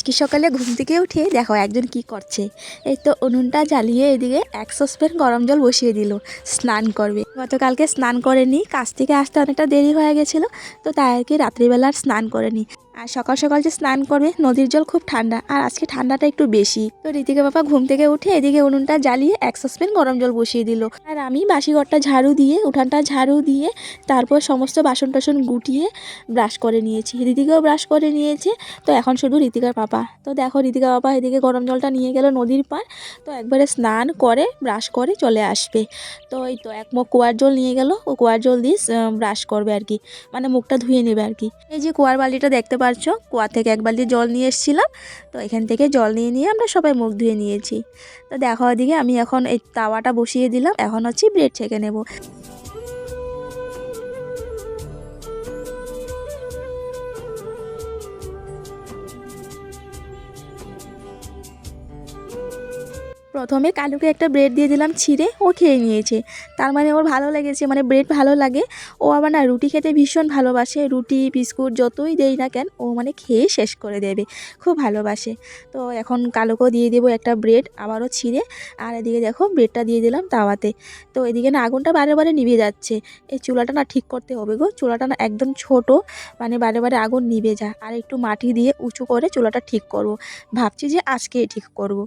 আজকে সকালে ঘুম থেকে উঠে দেখো একজন কি করছে। এই তো উনুনটা জ্বালিয়ে এদিকে এক সসপ্যান গরম জল বসিয়ে দিল, স্নান করবে। গতকালকে স্নান করেনি, কাজ থেকে আসতে অনেকটা দেরি হয়ে গেছিল, তো তাই আর কি রাত্রিবেলার স্নান করেনি। আর সকাল সকাল যে স্নান করবে, নদীর জল খুব ঠান্ডা, আর আজকে ঠান্ডাটা একটু বেশি। তো ঋতিকা বাবা ঘুম থেকে উঠে এদিকে উনুনটা জ্বালিয়ে এক সসপ্যান গরম জল বসিয়ে দিল। আর আমি বাসি ঘরটা ঝাড়ু দিয়ে, উঠানটা ঝাড়ু দিয়ে, তারপর সমস্ত বাসন টাসন গুটিয়ে ব্রাশ করে নিয়েছি। ঋতিকাও ব্রাশ করে নিয়েছে, তো এখন শুধু ঋতিকার পাপা। তো দেখো ঋতিকা বাবা এদিকে গরম জলটা নিয়ে গেল নদীর পার তো একবারে স্নান করে, ব্রাশ করে চলে আসবে। তো এই তো এক মুখ কুয়ার জল নিয়ে গেল, ও কুয়ার জল দিয়ে ব্রাশ করবে আর কি। মানে মুখটা ধুয়ে নেবে আর কি। এই যে কুয়ার বালিটা দেখতে পারছ? কুয়া থেকে এক বালতি জল নিয়ে এসেছিলাম। তো এখান থেকে জল নিয়ে নিয়ে আমরা সবাই মুখ ধুয়ে নিয়েছি। তো দেখো ওদিকে আমি এখন এই তাওয়াটা বসিয়ে দিলাম। এখন হচ্ছে ব্রেড ছেঁকে নেব। প্রথমে কালুকে একটা ব্রেড দিয়ে দিলাম ছিঁড়ে। ও খেয়ে নিয়েছে। তার মানে ওর ভালো লেগেছে। মানে ব্রেড ভালো লাগে। ও আবার না রুটি খেতে ভীষণ ভালোবাসে। রুটি, বিস্কুট যতই দেই না কেন ও মানে খেয়ে শেষ করে দেবে, খুব ভালোবাসে। তো এখন কালুকেও দিয়ে দেবো একটা ব্রেড, আবারও ছিঁড়ে। আর এদিকে দেখো ব্রেডটা দিয়ে দিলাম তাওয়াতে। তো এদিকে না আগুনটা বারে বারে নিভে যাচ্ছে। এই চুলাটা না ঠিক করতে হবে গো। চুলাটা না একদম ছোট মানে বারে বারে আগুন নিভে যায়। আর একটু মাটি দিয়ে উঁচু করে চুলাটা ঠিক করব। ভাবছি যে আজকেই ঠিক করব।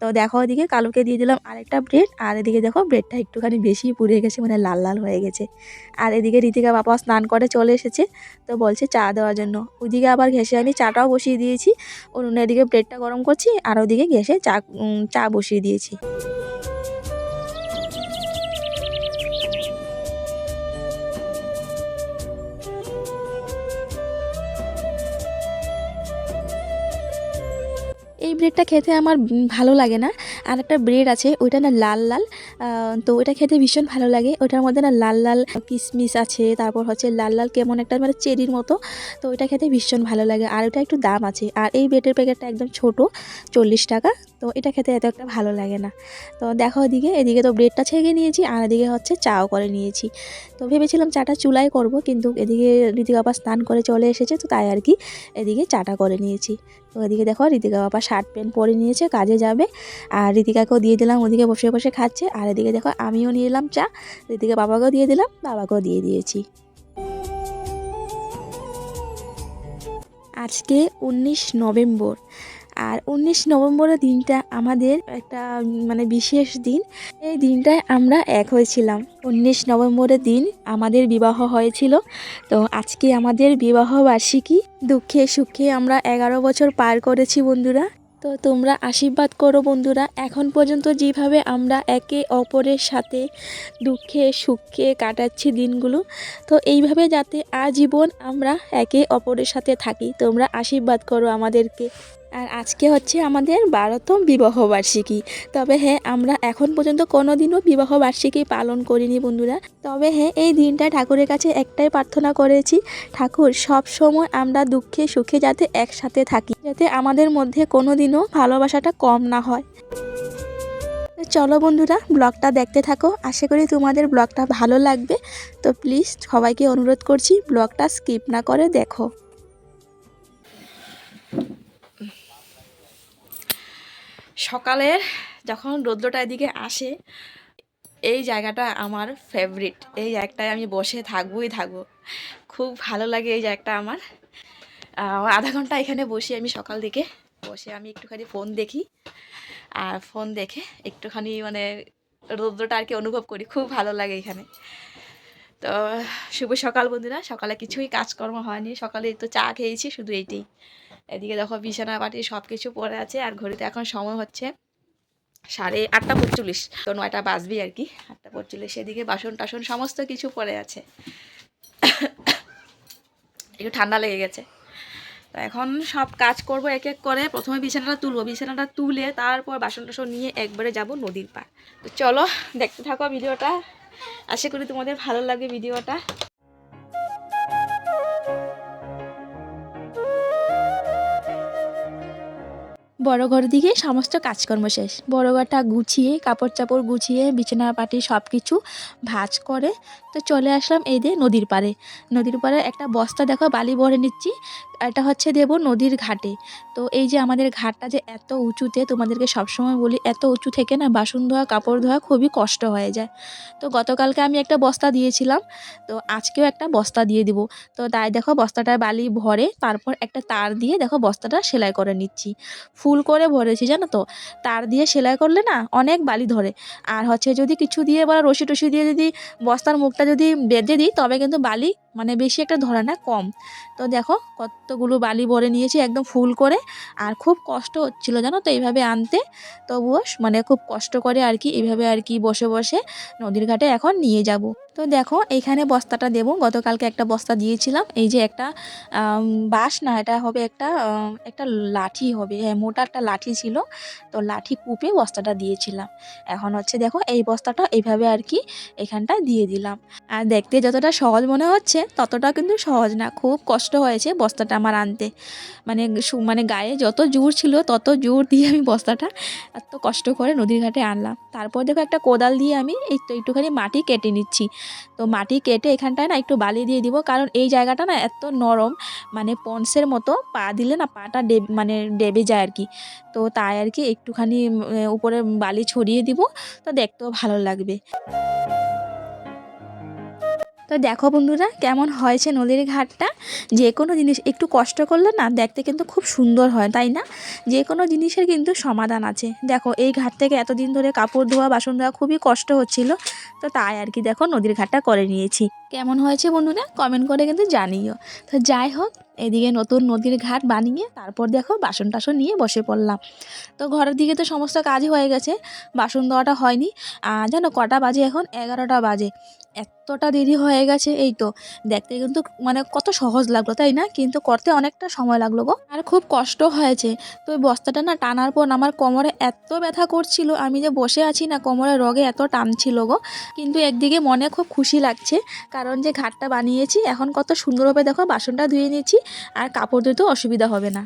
তো দেখো এদিকে কালোকে দিয়ে দিলাম আরেকটা ব্রেড। আর এদিকে দেখো ব্রেডটা একটুখানি বেশি পুড়ে গেছে মানে লাল লাল হয়ে গেছে। আর এদিকে রীতিকা বাবা স্নান করে চলে এসেছে, তো বলছে চা দেওয়ার জন্য। ওইদিকে আবার ঘেসে আমি চাটাও বসিয়ে দিয়েছি। উনুনে এদিকে ব্রেডটা গরম করছি, আর ওদিকে ঘেসে চা চা বসিয়ে দিয়েছি। এই ব্রেডটা খেতে আমার ভালো লাগে না। আর একটা ব্রেড আছে, ওইটা না লাল লাল। তো ওইটা খেতে ভীষণ ভালো লাগে। ওইটার মধ্যে না লাল লাল কিশমিশ আছে, তারপর হচ্ছে লাল লাল কেমন একটা মানে চেরির মতো। তো ওইটা খেতে ভীষণ ভালো লাগে। আর ওইটা একটু দাম আছে। আর এই ব্রেডের প্যাকেটটা একদম ছোট, চল্লিশ টাকা। তো এটা খেতে এত একটা ভালো লাগে না। তো দেখো এদিকে এদিকে তো ব্রেডটা ছেঁকে নিয়েছি, আর এদিকে হচ্ছে চাও করে নিয়েছি। তো ভেবেছিলাম চাটা চুলাই করব, কিন্তু এদিকে ঋতিকা বাবা স্নান করে চলে এসেছে, তো তাই আর কি এদিকে চাটা করে নিয়েছি। তো এদিকে দেখো ঋতিকা বাবা শার্ট প্যান্ট পরে নিয়েছে, কাজে যাবে। আর ঋতিকাকেও দিয়ে দিলাম, ওদিকে বসে বসে খাচ্ছে। আর এদিকে দেখো আমিও নিয়ে এলাম চা, ঋতিকা বাবাকেও দিয়ে দিলাম, বাবাকেও দিয়ে দিয়েছি। আজকে উনিশ নভেম্বর, আর উনিশ নভেম্বরের দিনটা আমাদের একটা মানে বিশেষ দিন। এই দিনটায় আমরা এক হয়েছিলাম। উনিশ নভেম্বরের দিন আমাদের বিবাহ হয়েছিল। তো আজকে আমাদের বিবাহ বার্ষিকী দুঃখে সুখে আমরা এগারো বছর পার করেছি বন্ধুরা। তো তোমরা আশীর্বাদ করো বন্ধুরা। এখন পর্যন্ত যেভাবে আমরা একে অপরের সাথে দুঃখে, সুখে কাটাচ্ছি দিনগুলো, তো এইভাবে যাতে আজীবন আমরা একে অপরের সাথে থাকি। তোমরা আশীর্বাদ করো আমাদেরকে। আর আজকে হচ্ছে আমাদের বারোতম বিবাহবার্ষিকী তবে হ্যাঁ আমরা এখন পর্যন্ত কোনো দিনও বিবাহ বার্ষিকী পালন করিনি বন্ধুরা। তবে হ্যাঁ এই দিনটা ঠাকুরের কাছে একটাই প্রার্থনা করেছি। ঠাকুর, সব সময় আমরা দুঃখে সুখে যাতে একসাথে থাকি, যাতে আমাদের মধ্যে কোনো দিনও ভালোবাসাটা কম না হয়। চলো বন্ধুরা, ব্লগটা দেখতে থাকো। আশা করি তোমাদের ব্লগটা ভালো লাগবে। তো প্লিজ সবাইকে অনুরোধ করছি, ব্লগটা স্কিপ না করে দেখো। সকালের যখন রৌদ্রটা এদিকে আসে, এই জায়গাটা আমার ফেভারিট এই জায়গাটায় আমি বসে থাকবোই থাকব। খুব ভালো লাগে এই জায়গাটা আমার। আধা ঘণ্টা এখানে বসে আমি সকাল দিকে বসে আমি একটুখানি ফোন দেখি। আর ফোন দেখে একটুখানি মানে রৌদ্রটা আর কি অনুভব করি। খুব ভালো লাগে এখানে। তো, শুভ সকাল বন্ধুরা। সকালে কিছুই কাজকর্ম হয়নি। সকালে একটু চা খেয়েছি, শুধু এইটাই। এদিকে দেখো বিছানা বাটি সব কিছু পড়ে আছে আর ঘড়িতে এখন সময় হচ্ছে সাড়ে আটটা পঁয়তাল্লিশ। তো নয়টা বাজবি আর কি, আটটা পঁয়তাল্লিশ। এদিকে বাসন টাসন সমস্ত কিছু পড়ে আছে। একটু ঠান্ডা লেগে গেছে। তো এখন সব কাজ করব এক এক করে। প্রথমে বিছানাটা তুলবো। বিছানাটা তুলে তারপর বাসন টাসন নিয়ে একবারে যাব নদীর পার তো চলো দেখতে থাকো ভিডিওটা। আশা করি তোমাদের ভালো লাগবে ভিডিওটা। বড় ঘর দিকে সমস্ত কাজকর্ম শেষ। বড় ঘরটা গুছিয়ে কাপড় চাপড় গুছিয়ে, বিছানা পাটি সব কিছু ভাঁজ করে তো চলে আসলাম এই দিয়ে নদীর পাড়ে। নদীর পাড়ে একটা বস্তা দেখো, বালি ভরে নিচ্ছি। এটা হচ্ছে দেব নদীর ঘাটে। তো এই যে আমাদের ঘাটটা যে এত উঁচুতে, তোমাদেরকে সবসময় বলি, এত উঁচু থেকে না বাসন ধোয়া, কাপড় ধোয়া খুবই কষ্ট হয়ে যায়। তো গতকালকে আমি একটা বস্তা দিয়েছিলাম, তো আজকেও একটা বস্তা দিয়ে দিব। তো তাই দেখো বস্তাটায় বালি ভরে, তারপর একটা তার দিয়ে দেখো বস্তাটা সেলাই করে নিচ্ছি। ফুল করে ভরেছি, জানো তো? তার দিয়ে সেলাই করলে না অনেক বালি ধরে। আর হচ্ছে যদি কিছু দিয়ে বা রশি টসি দিয়ে যদি বস্তার মুখটা যদি বেঁধে দিই, তবে কিন্তু বালি মানে বেশি একটা ধরে না, কম। তো দেখো কতগুলো বালি ভরে নিয়েছি একদম ফুল করে, আর খুব কষ্ট হচ্ছিল জানো তো এইভাবে আনতে। তবুও মানে খুব কষ্ট করে আর কি, এইভাবে আর কি বসে বসে নদীর ঘাটে এখন নিয়ে যাব। তো দেখো এইখানে বস্তাটা দেবো, গতকালকে একটা বস্তা দিয়েছিলাম, এই যে একটা বাঁশ না, এটা হবে একটা একটা লাঠি হবে হ্যাঁ মোটা একটা লাঠি ছিল, তো লাঠি কুপে বস্তাটা দিয়েছিলাম। এখন হচ্ছে দেখো এই বস্তাটা এইভাবে আর কি এখানটা দিয়ে দিলাম। আর দেখতে যতটা সহজ মনে হচ্ছে ততটা কিন্তু সহজ না। খুব কষ্ট হয়েছে বস্তাটা আমার আনতে। মানে মানে গায়ে যত জোর ছিল তত জোর দিয়ে আমি বস্তাটা এত কষ্ট করে নদীর ঘাটে আনলাম। তারপর দেখো একটা কোদাল দিয়ে আমি তো একটুখানি মাটি কেটে নিচ্ছি। তো মাটি কেটে এখানটায় না একটু বালি দিয়ে দিব কারণ এই জায়গাটা না এত নরম মানে পন্সের মতো পা দিলে না পাটা ডেব মানে ডেবে যায় আর কি। তো তাই আর কি একটুখানি উপরে বালি ছড়িয়ে দিব। তো দেখতেও ভালো লাগবে। তো দেখো বন্ধুরা, কেমন হয়েছে নদীর ঘাটটা? যে কোনো জিনিস একটু কষ্ট করলে না দেখতে কিন্তু খুব সুন্দর হয়, তাই না? যে কোনো জিনিসের কিন্তু সমাধান আছে। দেখো, এই ঘাট থেকে এতদিন ধরে কাপড় ধোয়া, বাসন ধোয়া খুবই কষ্ট হচ্ছিল। তো তাই আর কি দেখো নদীর ঘাটটা করে নিয়েছি। কেমন হয়েছে বন্ধুরা? কমেন্ট করে কিন্তু জানিও। তো যাই হোক, এদিকে নতুন নদীর ঘাট বানিয়ে তারপর দেখো বাসন টাসন নিয়ে বসে পড়লাম। তো ঘরের দিকে তো সমস্ত কাজই হয়ে গেছে, বাসন দেওয়াটা হয়নি। জানো কটা বাজে এখন? এগারোটা বাজে। এতটা দেরি হয়ে গেছে, এই তো। দেখতে কিন্তু মানে কত সহজ লাগল, তাই না? কিন্তু করতে অনেকটা সময় লাগল গো। আর খুব কষ্ট হয়েছে। তো ওই বস্তাটা না টানার পর আমার কোমরে এত ব্যথা করছিল, আমি যে বসে আছি না কোমরের রগে এত টানছিল গো। কিন্তু একদিকে মনে খুব খুশি লাগছে, কারণ যে ঘাটটা বানিয়েছি, এখন কত সুন্দরভাবে দেখো বাসনটা ধুয়ে নিয়েছি, আর কাপড় ধুতেও অসুবিধা হবে না।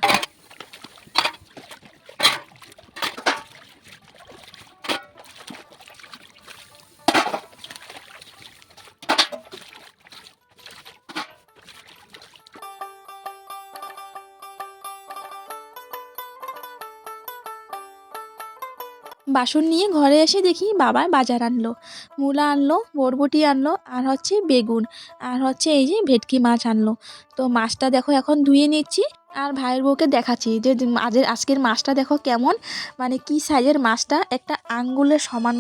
বাসন নিয়ে ঘরে এসে দেখি বাবা বাজার আনলো, মূলা আনলো, বরবটি আনলো, আর হচ্ছে বেগুন, আর হচ্ছে এই যে ভেটকি মাছ আনলো। তো মাছটা দেখো এখন ধুয়ে নিচ্ছি, আর ভাইয়ের বউকে দেখাচ্ছি যে আজের আজকের মাছটা দেখো কেমন মানে কি সাইজের মাছটা, একটা আঙ্গুলের সমান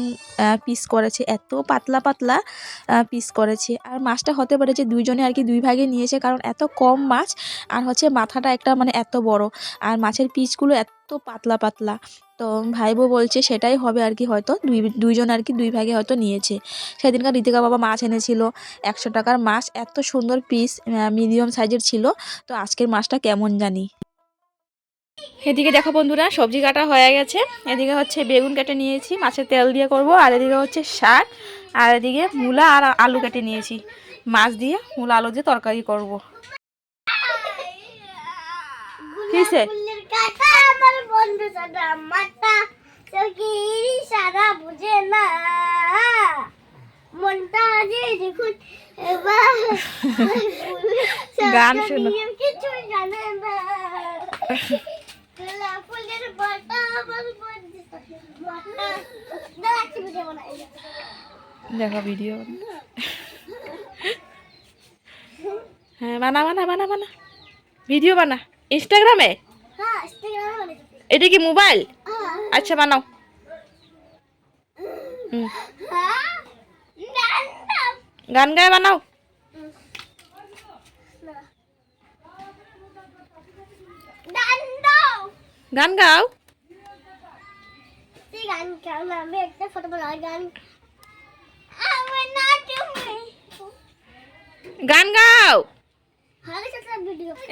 পিস করেছে, এত পাতলা পাতলা পিস করেছে। আর মাছটা হতে পারে যে দুইজনে আর কি দুই ভাগে নিয়েছে, কারণ এত কম মাছ, আর হচ্ছে মাথাটা একটা মানে এত বড়, আর মাছের পিসগুলো এত পাতলা পাতলা। তো ভাই বউ বলছে সেটাই হবে আর কি হয়তো। দুই, দুইজন আর কি দুই ভাগে হয়তো নিয়েছে। সেদিনকার ঋতিকা বাবা মাছ এনেছিল, একশো টাকার মাছ, এত সুন্দর পিস মিডিয়াম সাইজের ছিল। তো আজকের মাছটা কেমন জানি। এদিকে দেখো বন্ধুরা, সবজি কাটা হয়ে গেছে। এদিকে হচ্ছে বেগুন কেটে নিয়েছি, মাছের তেল দিয়ে করব। আর এদিকে হচ্ছে শাক, আর এদিকে মূলা আর আলু কেটে নিয়েছি। মাছ দিয়ে মূলা আলু দিয়ে তরকারি করব। কিসে কথা আমার বন্ধু সাদা মাথা চোখে সারা বুঝে না। মনটা যে দেখুন গান শোনো। কিছু জানে না। ফুলের আমার বন্ধু দেখো ভিডিও। হ্যাঁ বানা বানা বানা বানা। ভিডিও বানা। ইনস্টাগ্রামে এটা কি মোবাইল? হ্যাঁ। আচ্ছা বানাও। গান গায়ে বানাও। গান গাও। গান গাও। না আমি একটা ফটো বলা গান গাও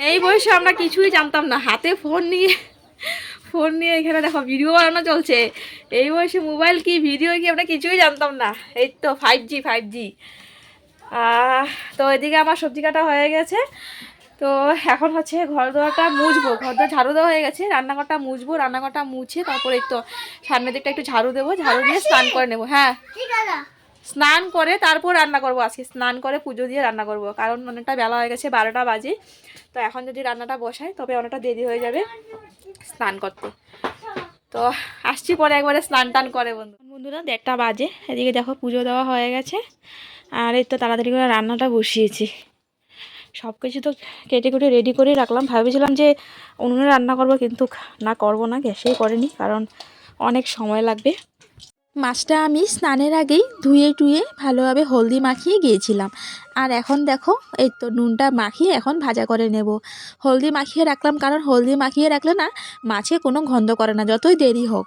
এই বয়সে আমরা কিছুই জানতাম না। হাতে ফোন নিয়ে ফোন নিয়ে এখানে দেখো ভিডিও বানানো চলছে। এই বয়সে মোবাইল কি ভিডিও কি আমরা কিছুই জানতাম না। এই তো ফাইভ জি ফাইভ জি তো এদিকে আমার সবজি কাটা হয়ে গেছে। তো এখন হচ্ছে ঘর দোয়ারটা মুছবো। ঘর দোয়ার ঝাড়ু দেওয়া হয়ে গেছে। রান্নাঘরটা মুছবো, রান্নাঘরটা মুছে তারপরে তো সামনের দিকটা একটু ঝাড়ু দেবো। ঝাড়ু দিয়ে স্নান করে নেব হ্যাঁ। স্নান করে তারপর রান্না করব। আজকে স্নান করে পুজো দিয়ে রান্না করব। কারণ অনেকটা বেলা হয়ে গেছে, বারোটা বাজে। তো এখন যদি রান্নাটা বসাই, তবে অনেকটা দেরি হয়ে যাবে স্নান করতে। তো আসছি পরে একবারে স্নান টান করে বন্ধু। বন্ধুরা, দেড়টা বাজে। এদিকে দেখো পুজো দেওয়া হয়ে গেছে। আর এই তো তাড়াতাড়ি করে রান্নাটা বসিয়েছি। সব কিছু তো কেটে কুটে রেডি করে রাখলাম। ভেবেছিলাম যে উনুনে রান্না করব, কিন্তু না, করব না। গ্যাসেই করেনি, কারণ অনেক সময় লাগবে। মাছটা আমি স্নানের আগেই ধুয়ে টুয়ে ভালোভাবে হলদি মাখিয়ে গিয়েছিলাম। আর এখন দেখো, এই তো নুনটা মাখিয়ে এখন ভাজা করে নেব। হলদি মাখিয়ে রাখলাম, কারণ হলদি মাখিয়ে রাখলে না মাছে কোনো গন্ধ করে না, যতই দেরি হোক।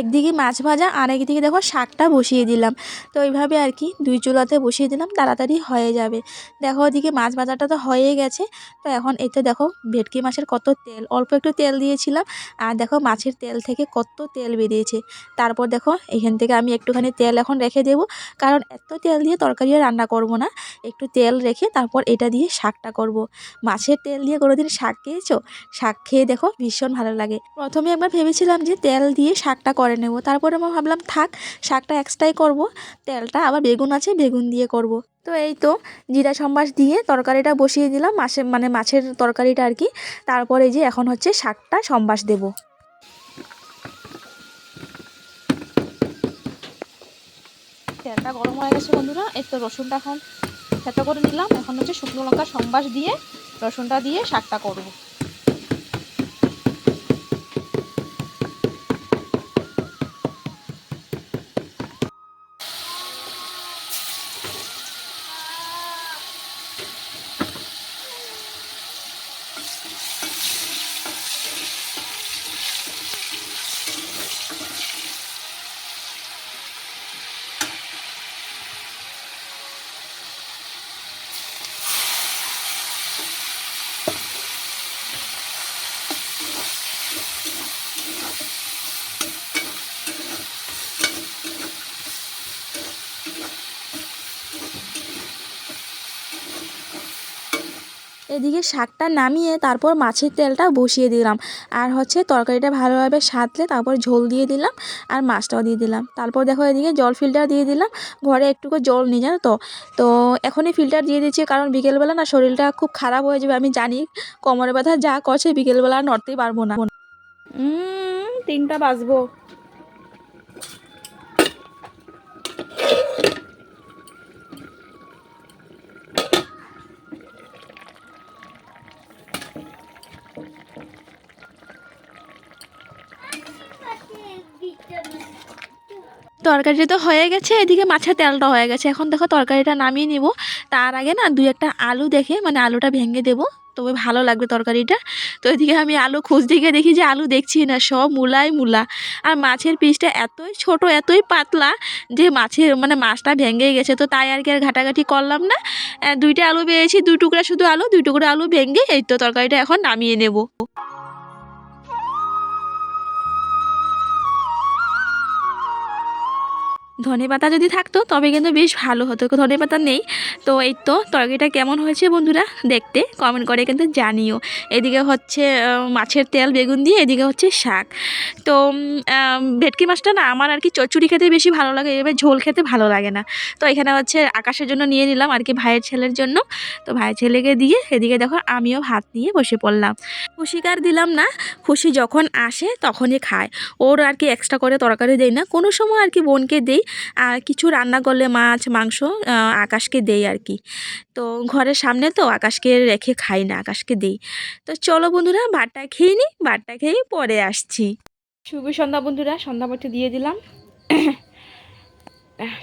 একদিকে মাছ ভাজা, আর একদিকে দেখো শাকটা বসিয়ে দিলাম। তো এইভাবে আর কি দুই চুলাতে বসিয়ে দিলাম, তাড়াতাড়ি হয়ে যাবে। দেখো ওদিকে মাছ ভাজাটা তো হয়ে গেছে। তো এখন এতে দেখো ভেটকি মাছের কত তেল, অল্প একটু তেল দিয়েছিলাম, আর দেখো মাছের তেল থেকে কত তেল বেরিয়েছে। তারপর দেখো এখান থেকে আমি একটুখানি তেল এখন রেখে দেবো, কারণ এত তেল দিয়ে তরকারি রান্না করব না। একটু তেল রেখে তারপর এটা দিয়ে শাকটা করব। মাছের তেল দিয়ে কোনোদিন শাক খেয়েছো? শাক খেয়ে দেখো ভীষণ ভালো লাগে। প্রথমে একবার ভেবেছিলাম যে তেল দিয়ে শাকটা করে নেব। তারপরে আমি ভাবলাম, থাক, শাকটা এক্সট্রাই করব, তেলটা আবার বেগুন আছে, বেগুন দিয়ে করব। তো এই তো জিরা সম্বাস দিয়ে তরকারিটা বসিয়ে দিলাম মাছের মানে মাছের তরকারিটা আর কি। তারপরে যে এখন হচ্ছে শাকটা সম্বাস দেব। তেলটা গরম হয়ে গেছে বন্ধুরা এই তো রসুনটা এখন থেতো করে নিলাম। এখন হচ্ছে শুকনো লঙ্কা সম্বাস দিয়ে, রসুনটা দিয়ে শাকটা করব। এদিকে শাকটা নামিয়ে তারপর মাছের তেলটা বসিয়ে দিলাম। আর হচ্ছে তরকারিটা ভালোভাবে সাঁতলে তারপর ঝোল দিয়ে দিলাম আর মাছটাও দিয়ে দিলাম। তারপর দেখো এদিকে জল ফিল্টার দিয়ে দিলাম। ঘরে একটুকু জল নেই জানো তো? তো এখনই ফিল্টার দিয়ে দিচ্ছি কারণ বিকেলবেলা না শরীরটা খুব খারাপ হয়ে যাবে। আমি জানি কোমরে ব্যথা যা করছে, বিকেলবেলা নড়তেই পারব না। তিনটা বাজবো। তরকারিটা তো হয়ে গেছে, এদিকে মাছের তেলটা হয়ে গেছে। এখন দেখো তরকারিটা নামিয়ে নিব। তার আগে না দুই একটা আলু দেখে মানে আলুটা ভেঙে দেবো। তবে ভালো লাগবে তরকারিটা। তো এদিকে আমি আলু খোঁজ দিকে দেখি যে আলু দেখছি না, সব মূলাই মূলা। আর মাছের পিসটা এতই ছোট, এতই পাতলা যে মাছের মানে মাছটা ভেঙে গেছে। তো তাই আর কি আর ঘাটাঘাটি করলাম না। দুইটা আলু পেয়েছি, দুই টুকরা শুধু আলু, দুই টুকরা আলু ভেঙে এই তো তরকারিটা এখন নামিয়ে নেব। ধনে পাতা যদি থাকতো, তবে কিন্তু বেশ ভালো হতো। ধনে পাতা নেই। তো এই তো, তরকারিটা কেমন হয়েছে বন্ধুরা দেখতে কমেন্ট করে কিন্তু জানিও। এদিকে হচ্ছে মাছের তেল, বেগুন দিয়ে, এদিকে হচ্ছে শাক। তো ভেটকি মাছটা না আমার আর কি চচ্চড়ি খেতে বেশি ভালো লাগে এবার ঝোল খেতে ভালো লাগে না। তো এখানে হচ্ছে আকাশের জন্য নিয়ে নিলাম আর কি ভাইয়ের ছেলের জন্য। তো ভাইয়ের ছেলেকে দিয়ে এদিকে দেখো আমিও ভাত নিয়ে বসে পড়লাম। খুশিকে আর দিলাম না, খুশি যখন আসে তখনই খায়। ওর আর কি এক্সট্রা করে তরকারি দেই না। কোনো সময় আর কি বোনকে দেই কিছু রান্না করলে মাছ, মাংস আকাশকে দেই আর কি। তো ঘরের সামনে তো আকাশকে রেখে খাই না, আকাশকে দেই। তো চলো বন্ধুরা, ভাতটা খেয়ে নিই ভাতটা খেয়ে পরে আসছি। শুভ সন্ধ্যা বন্ধুরা সন্ধ্যা সন্ধ্যাবাতি দিয়ে দিলাম।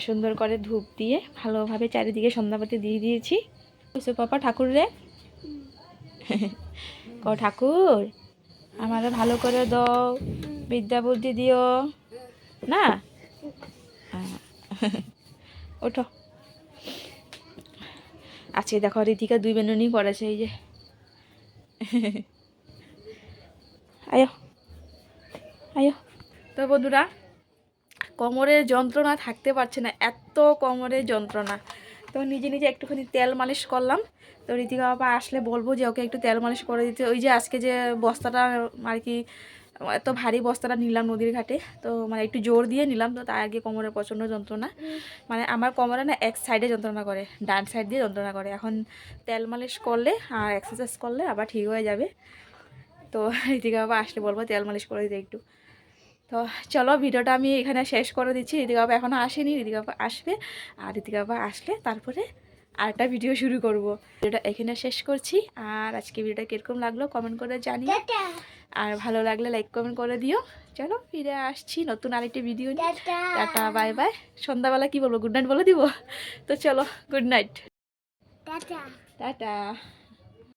সুন্দর করে ধূপ দিয়ে ভালোভাবে চারিদিকে সন্ধ্যাবাতি দিয়ে দিয়েছি। বুঝছ পাপা, ঠাকুর রে। ক ঠাকুর, আমারে ভালো করে দাও। বিদ্যা বুদ্ধি দিও। না? ওঠো। আজকে দেখো রীতিকা দুই বেনুনি পড়েছে, এই যে। আয়ো। আয়ো। তো বন্ধুরা কোমরের যন্ত্রণা থাকতে পারছে না, এত কোমরের যন্ত্রণা। তো নিজে নিজে একটুখানি তেল মালিশ করলাম। তো রীতিকা বাবা আসলে বলব যে ওকে একটু তেল মালিশ করে দিতে। ওই যে আজকে যে বস্তাটা আর কি এত ভারী বস্তাটা নিলাম নদীর ঘাটে, তো মানে একটু জোর দিয়ে নিলাম, তো তার আগে কোমরে প্রচণ্ড যন্ত্রণা। মানে আমার কোমরে না এক সাইডে যন্ত্রণা করে, ডান সাইড দিয়ে যন্ত্রণা করে। এখন তেল মালিশ করলে আর এক্সারসাইজ করলে আবার ঠিক হয়ে যাবে। তো রীতিকা বাবা আসলে বলব তেল মালিশ করে দিতে একটু। তো চলো ভিডিওটা আমি এখানে শেষ করে দিচ্ছি। ঋতিকা এখনও আসেনি ঋতিকা আসবে। আর ঋতিকা আসলে তারপরে আরেকটা ভিডিও শুরু করব। ভিডিওটা এখানে শেষ করছি। আর আজকে ভিডিওটা কীরকম লাগল কমেন্ট করে জানিও। আর ভালো লাগলে লাইক কমেন্ট করে দিও। চলো ফিরে আসছি নতুন আরেকটি ভিডিও নিয়ে। টাটা। বাই বাই সন্ধ্যাবেলা কি বলব? গুড নাইট বলে দিব। তো চলো গুড নাইট টাটা। টাটা।